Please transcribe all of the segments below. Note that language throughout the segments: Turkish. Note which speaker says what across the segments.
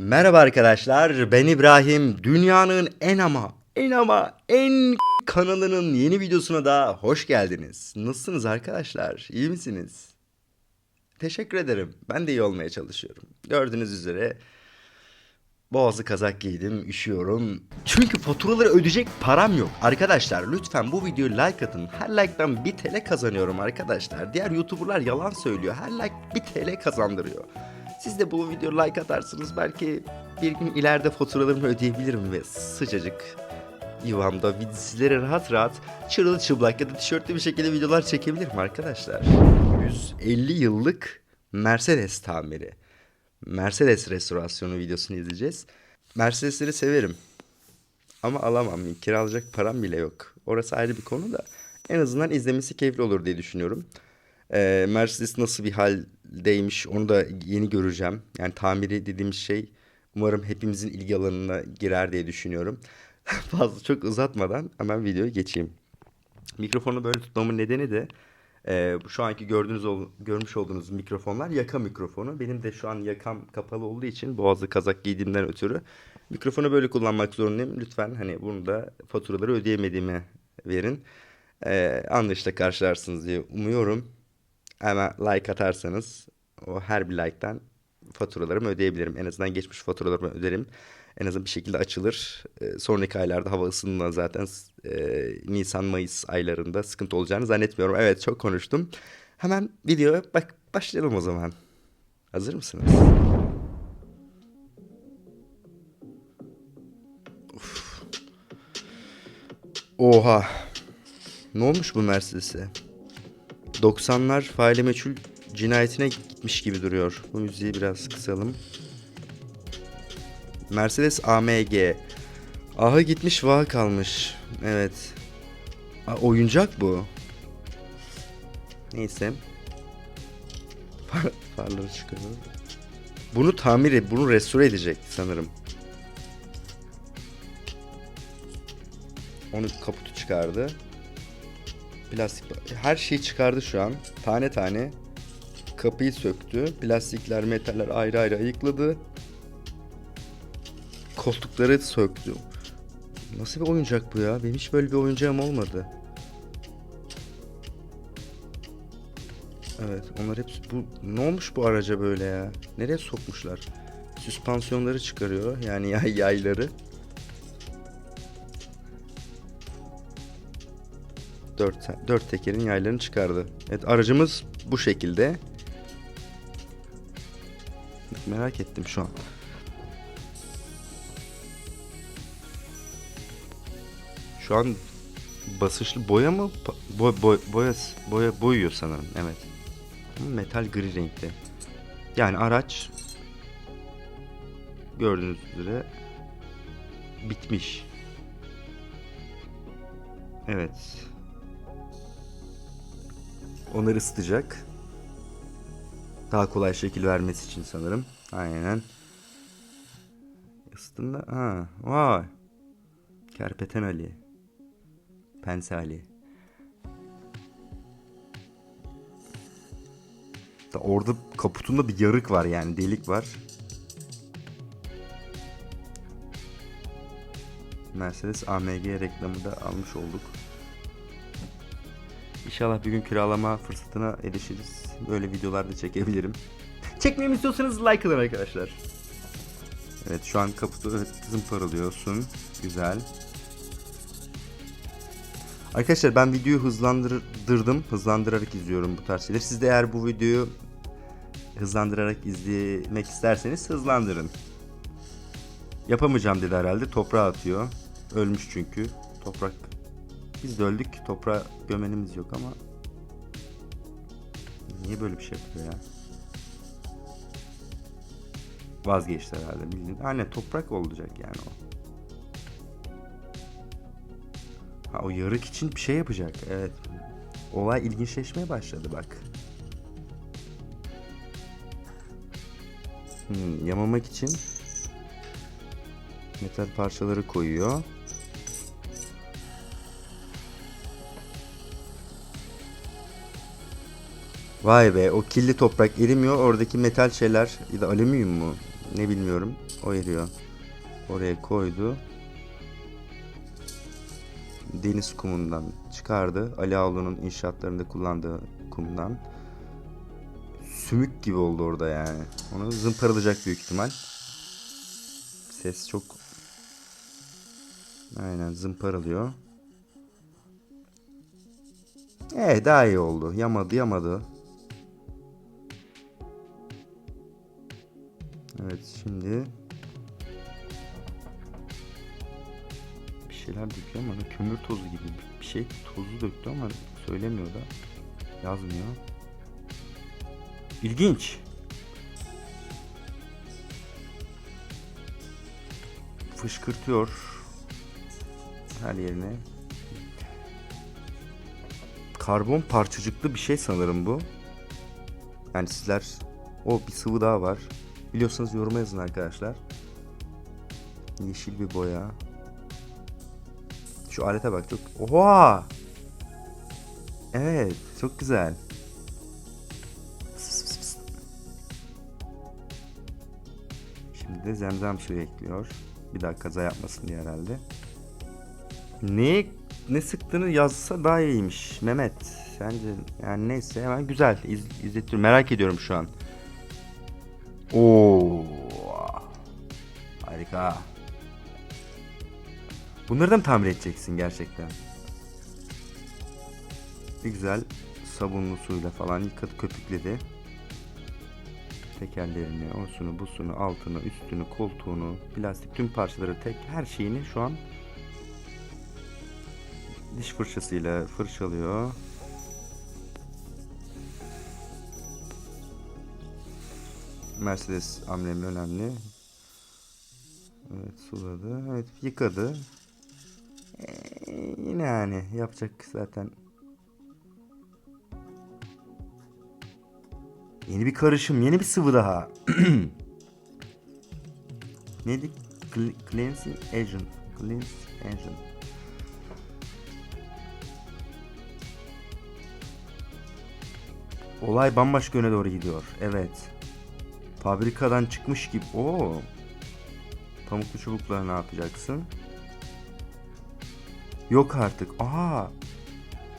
Speaker 1: Merhaba arkadaşlar, ben İbrahim. Dünyanın en ama en ama en kanalının yeni videosuna da hoş geldiniz. Nasılsınız arkadaşlar? İyi misiniz? Teşekkür ederim. Ben de iyi olmaya çalışıyorum. Gördüğünüz üzere boğazlı kazak giydim, üşüyorum. Çünkü faturaları ödeyecek param yok. Arkadaşlar lütfen bu videoyu like atın. Her like'dan 1 TL kazanıyorum arkadaşlar. Diğer YouTuber'lar yalan söylüyor. Her like 1 TL kazandırıyor. Siz de bu videoya like atarsınız belki bir gün ileride faturalarımı ödeyebilirim ve sıcacık yuvamda dizileri rahat rahat çırılçıplak ya da tişörtlü bir şekilde videolar çekebilirim arkadaşlar. 150 yıllık Mercedes tamiri. Mercedes restorasyonu videosunu izleyeceğiz. Mercedesleri severim. Ama alamam. Kiralayacak param bile yok. Orası ayrı bir konu da. En azından izlemesi keyifli olur diye düşünüyorum. Ee, Mercedes nasıl bir haldeymiş onu da yeni göreceğim. Yani tamiri dediğimiz şey umarım hepimizin ilgi alanına girer diye düşünüyorum. Fazla çok uzatmadan hemen videoya geçeyim. Mikrofonu böyle tutmamın nedeni de e, şu anki gördüğünüz ol- görmüş olduğunuz mikrofonlar yaka mikrofonu. Benim de şu an yakam kapalı olduğu için boğazlı kazak giydiğimden ötürü mikrofonu böyle kullanmak zorundayım. Lütfen hani bunu da faturaları ödeyemediğime verin. E, anlayışla karşılarsınız diye umuyorum. Ama like atarsanız o her bir like'tan faturalarımı ödeyebilirim. En azından geçmiş faturalarımı öderim. En azından bir şekilde açılır. Ee, sonraki aylarda hava ısındığında zaten e, Nisan-Mayıs aylarında sıkıntı olacağını zannetmiyorum. Evet çok konuştum. Hemen videoya bak başlayalım o zaman. Hazır mısınız? Oha. Ne olmuş bu Mercedes'e? 90'lar faile meçhul cinayetine gitmiş gibi duruyor. Bu müziği biraz kısalım. Mercedes AMG. Aha gitmiş vaha kalmış. Evet. Aa, oyuncak bu. Neyse. Far, farları çıkaralım. Bunu tamir et, bunu restore edecek sanırım. Onu kaputu çıkardı. Plastik her şeyi çıkardı şu an. Tane tane kapıyı söktü. Plastikler, metaller ayrı ayrı ayıkladı. Koltukları söktü. Nasıl bir oyuncak bu ya? Benim hiç böyle bir oyuncağım olmadı. Evet, onlar hepsi bu ne olmuş bu araca böyle ya? Nereye sokmuşlar? Süspansiyonları çıkarıyor. Yani yay yayları. Dört, dört tekerin yaylarını çıkardı. Evet aracımız bu şekilde. Merak ettim şu an. Şu an basınçlı boya mı? Pa- Boy, boy, boya, boya boyuyor sanırım. Evet. Metal gri renkte. Yani araç gördüğünüz üzere bitmiş. Evet. Onları ısıtacak. Daha kolay şekil vermesi için sanırım. Aynen. Isıtında ha vay. Kerpeten Ali. Pense Ali. Da orada kaputunda bir yarık var yani delik var. Mercedes AMG reklamı da almış olduk. İnşallah bir gün kiralama fırsatına erişiriz. Böyle videolar da çekebilirim. Çekmemi istiyorsanız like atın arkadaşlar. Evet şu an kaputu zımparalıyorsun. Güzel. Arkadaşlar ben videoyu hızlandırdım. Hızlandırarak izliyorum bu tarz şeyleri. Siz de eğer bu videoyu hızlandırarak izlemek isterseniz hızlandırın. Yapamayacağım dedi herhalde. Toprağa atıyor. Ölmüş çünkü. Toprak. Biz de öldük. Toprağa gömenimiz yok ama. Niye böyle bir şey yapıyor ya? Vazgeçti herhalde bildiğin. Aynen toprak olacak yani o. Ha o yarık için bir şey yapacak. Evet. Olay ilginçleşmeye başladı bak. Hmm, yamamak için metal parçaları koyuyor. Vay be o kirli toprak erimiyor. Oradaki metal şeyler ya da alüminyum mu? Ne bilmiyorum. O eriyor. Oraya koydu. Deniz kumundan çıkardı. Ali Avlu'nun inşaatlarında kullandığı kumdan. Sümük gibi oldu orada yani. Onu zımparalayacak büyük ihtimal. Ses çok Aynen zımparalıyor. Eh daha iyi oldu. Yamadı yamadı. Evet şimdi bir şeyler döküyor ama kömür tozu gibi bir şey tozu döktü ama söylemiyor da yazmıyor. İlginç. Fışkırtıyor her yerine. Karbon parçacıklı bir şey sanırım bu. Yani sizler o bir sıvı daha var. Biliyorsanız yoruma yazın arkadaşlar. Yeşil bir boya. Şu alete bak çok. Oha! Evet, çok güzel. Şimdi de zemzem suyu ekliyor. Bir daha kaza yapmasın diye herhalde. Ne ne sıktığını yazsa daha iyiymiş Mehmet. Sence yani neyse hemen güzel iz, izletiyorum. Merak ediyorum şu an. Oo. Harika. Bunları da mı tamir edeceksin gerçekten? Bir güzel sabunlu suyla falan yıkadı köpükledi. Tekerlerini, osunu, busunu, altını, üstünü, koltuğunu, plastik tüm parçaları tek her şeyini şu an diş fırçasıyla fırçalıyor. Mercedes amblemi önemli. Evet suladı. Evet yıkadı. Ee, yine yani yapacak zaten. Yeni bir karışım, yeni bir sıvı daha. Neydi? Cle- Cleansing agent. Cleansing agent. Olay bambaşka yöne doğru gidiyor. Evet. Fabrikadan çıkmış gibi. Oo. Pamuklu çubukla ne yapacaksın? Yok artık. Aha.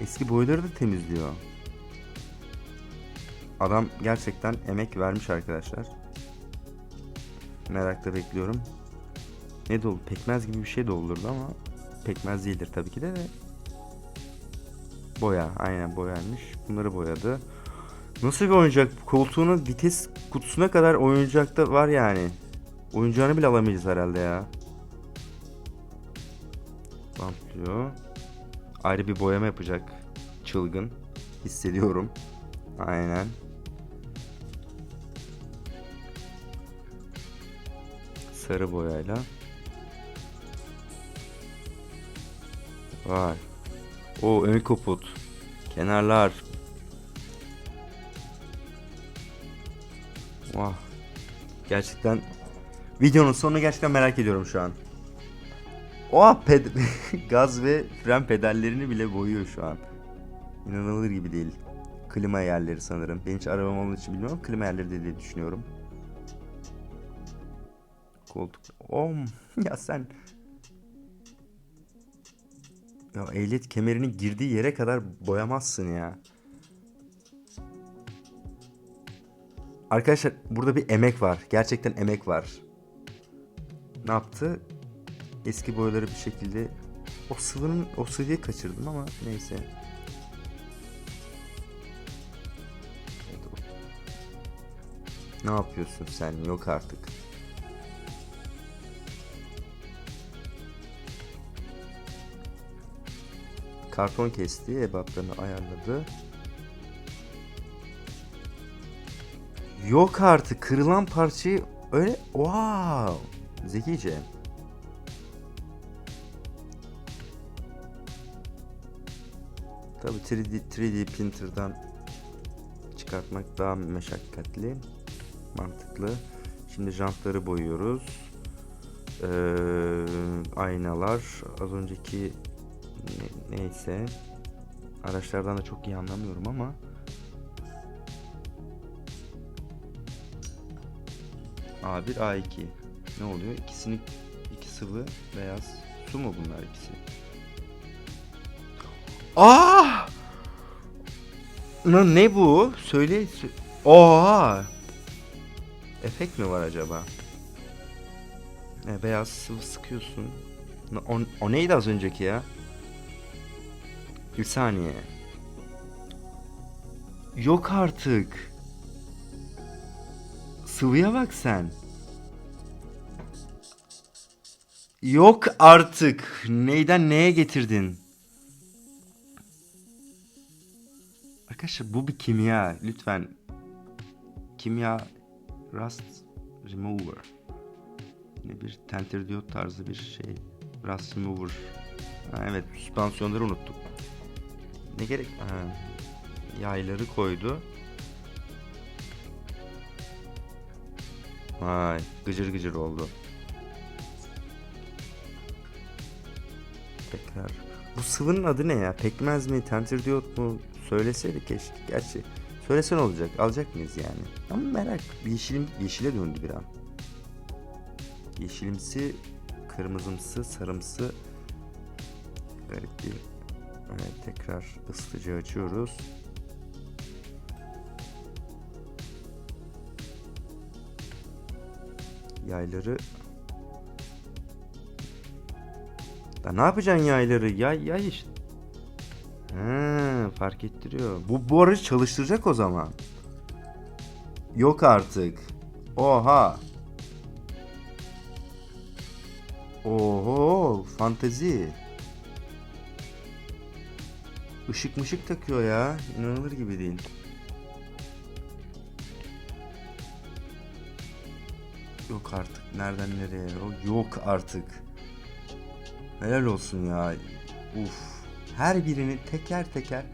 Speaker 1: Eski boyları da temizliyor. Adam gerçekten emek vermiş arkadaşlar. Merakla bekliyorum. Ne dolu? Pekmez gibi bir şey doldurdu ama pekmez değildir tabii ki de. de. Boya. Aynen boyaymış. Bunları boyadı. Nasıl bir oyuncak? Koltuğunun vites kutusuna kadar oyuncakta var yani. Oyuncağını bile alamayacağız herhalde ya. Bamplıyor. Ayrı bir boyama yapacak. Çılgın. Hissediyorum. Aynen. Sarı boyayla. Var. O ön kaput. Kenarlar. Vah. Gerçekten videonun sonunu gerçekten merak ediyorum şu an. Oha ped gaz ve fren pedallerini bile boyuyor şu an. İnanılır gibi değil. Klima yerleri sanırım. Ben hiç arabam olduğu için bilmiyorum. Klima yerleri de diye düşünüyorum. Koltuk. Om ya sen. Ya ehliyet kemerinin girdiği yere kadar boyamazsın ya. Arkadaşlar burada bir emek var. Gerçekten emek var. Ne yaptı? Eski boyaları bir şekilde o sıvının o sıvıyı kaçırdım ama neyse. Ne yapıyorsun sen? Yok artık. Karton kesti, ebatlarını ayarladı. Yok artık kırılan parçayı öyle wow zekice. Tabi 3D, 3D printer'dan çıkartmak daha meşakkatli. Mantıklı. Şimdi jantları boyuyoruz. Ee, aynalar. Az önceki ne- neyse. Araçlardan da çok iyi anlamıyorum ama A1 A2. Ne oluyor? İkisini iki sıvı beyaz su mu bunlar ikisi? Aa! Lan ne bu? Söyle. sö- Oha! Efekt mi var acaba? E, beyaz sıvı sıkıyorsun. O, o neydi az önceki ya? Bir saniye. Yok artık. Sıvıya bak sen. Yok artık. Neyden neye getirdin? Arkadaşlar bu bir kimya. Lütfen. Kimya Rust Remover. Yine bir tenter diyot tarzı bir şey. Rust Remover. Ha, evet süspansiyonları unuttuk. Ne gerek? Ha, yayları koydu. Vay gıcır gıcır oldu. Tekrar. Bu sıvının adı ne ya? Pekmez mi? Tenter diyot mu? Söyleseydi keşke. Gerçi söylesen olacak. Alacak mıyız yani? Ama merak. Yeşilim, yeşile döndü bir an. Yeşilimsi, kırmızımsı, sarımsı. Garip bir. Evet, tekrar ısıtıcı açıyoruz. Yayları Da ne yapacaksın yayları? Yay yay işte. He, fark ettiriyor. Bu bu aracı çalıştıracak o zaman. Yok artık. Oha. Oho, fantezi. Işık mışık takıyor ya. İnanılır gibi değil. Yok artık. Nereden nereye? O Yok artık. Helal olsun ya. Uf. Her birini teker teker.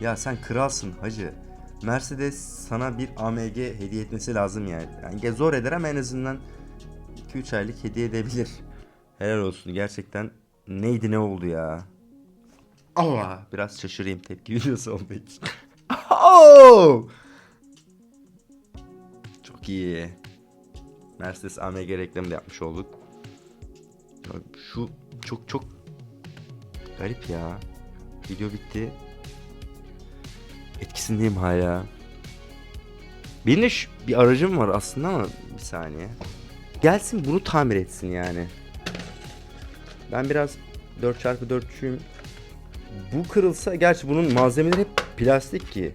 Speaker 1: Ya sen kralsın hacı. Mercedes sana bir AMG hediye etmesi lazım yani. yani zor eder ama en azından 2-3 aylık hediye edebilir. Helal olsun gerçekten. Neydi ne oldu ya? Allah. Biraz şaşırayım tepki videosu olduğu için. Oh! Çok iyi. Mercedes AMG reklamı da yapmış olduk. Ya Şu çok çok garip ya. Video bitti. Etkisindeyim hala. Benim de bir aracım var aslında ama bir saniye. Gelsin bunu tamir etsin yani. Ben biraz 4x4'çüyüm. Bu kırılsa gerçi bunun malzemeleri hep plastik ki.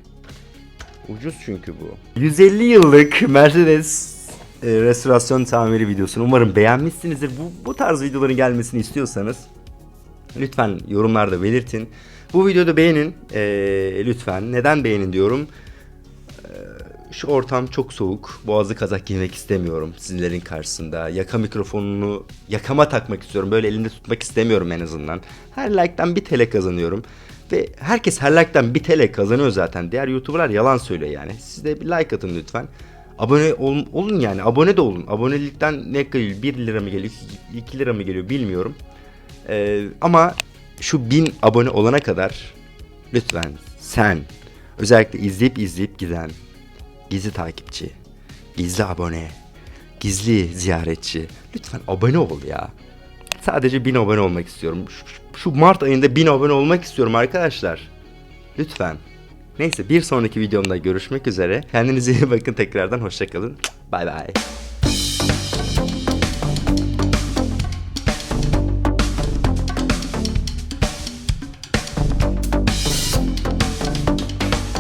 Speaker 1: Ucuz çünkü bu. 150 yıllık Mercedes e, restorasyon tamiri videosunu umarım beğenmişsinizdir. Bu, bu tarz videoların gelmesini istiyorsanız lütfen yorumlarda belirtin. Bu videoda beğenin e, lütfen. Neden beğenin diyorum. E, Şu ortam çok soğuk. Boğazı kazak giymek istemiyorum sizlerin karşısında. Yaka mikrofonunu yakama takmak istiyorum. Böyle elimde tutmak istemiyorum en azından. Her like'tan bir TL kazanıyorum. Ve herkes her like'tan bir TL kazanıyor zaten. Diğer YouTuber'lar yalan söylüyor yani. Siz de bir like atın lütfen. Abone ol- olun yani. Abone de olun. Abonelikten ne geliyor? 1 lira mı geliyor? 2 lira mı geliyor bilmiyorum. Ee, ama şu 1000 abone olana kadar lütfen sen özellikle izleyip izleyip giden gizli takipçi, gizli abone, gizli ziyaretçi lütfen abone ol ya. Sadece 1000 abone olmak istiyorum. Şu, şu Mart ayında 1000 abone olmak istiyorum arkadaşlar. Lütfen. Neyse bir sonraki videomda görüşmek üzere. Kendinize iyi bakın tekrardan hoşçakalın. Bay bay.